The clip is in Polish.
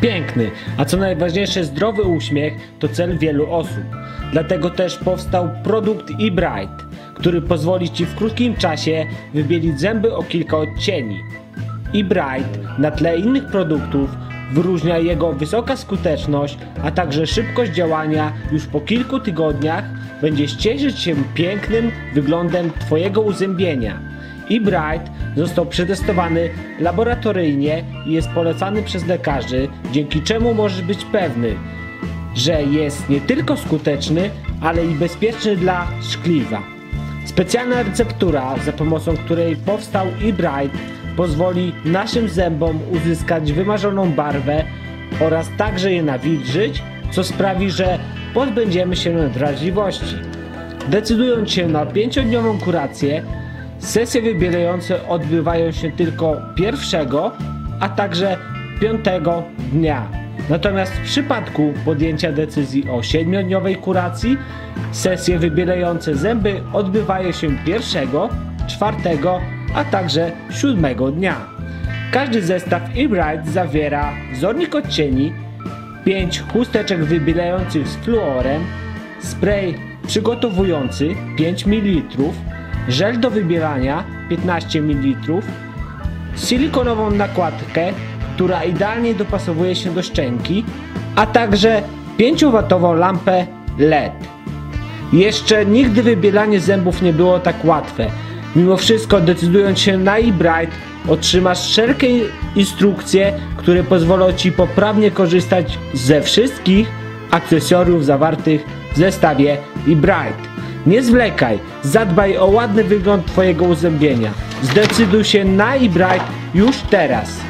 Piękny, a co najważniejsze zdrowy uśmiech to cel wielu osób. Dlatego też powstał produkt eBright, który pozwoli Ci w krótkim czasie wybielić zęby o kilka odcieni. eBright na tle innych produktów wyróżnia jego wysoka skuteczność, a także szybkość działania już po kilku tygodniach będzie cieszyć się pięknym wyglądem Twojego uzębienia. eBright został przetestowany laboratoryjnie i jest polecany przez lekarzy, dzięki czemu możesz być pewny, że jest nie tylko skuteczny, ale i bezpieczny dla szkliwa. Specjalna receptura, za pomocą której powstał eBright, pozwoli naszym zębom uzyskać wymarzoną barwę oraz także je nawilżyć, co sprawi, że pozbędziemy się wrażliwości. Decydując się na 5-dniową kurację, sesje wybielające odbywają się tylko pierwszego, a także piątego dnia. Natomiast w przypadku podjęcia decyzji o 7-dniowej kuracji, sesje wybielające zęby odbywają się pierwszego, czwartego, a także siódmego dnia. Każdy zestaw eBright zawiera wzornik odcieni, 5 chusteczek wybielających z fluorem, spray przygotowujący 5 ml, żel do wybielania 15 ml, silikonową nakładkę, która idealnie dopasowuje się do szczęki, a także 5W lampę LED. Jeszcze nigdy wybielanie zębów nie było tak łatwe. Mimo wszystko, decydując się na eBright, otrzymasz szerokie instrukcje, które pozwolą Ci poprawnie korzystać ze wszystkich akcesoriów zawartych w zestawie eBright. Nie zwlekaj, zadbaj o ładny wygląd Twojego uzębienia. Zdecyduj się na eBright już teraz.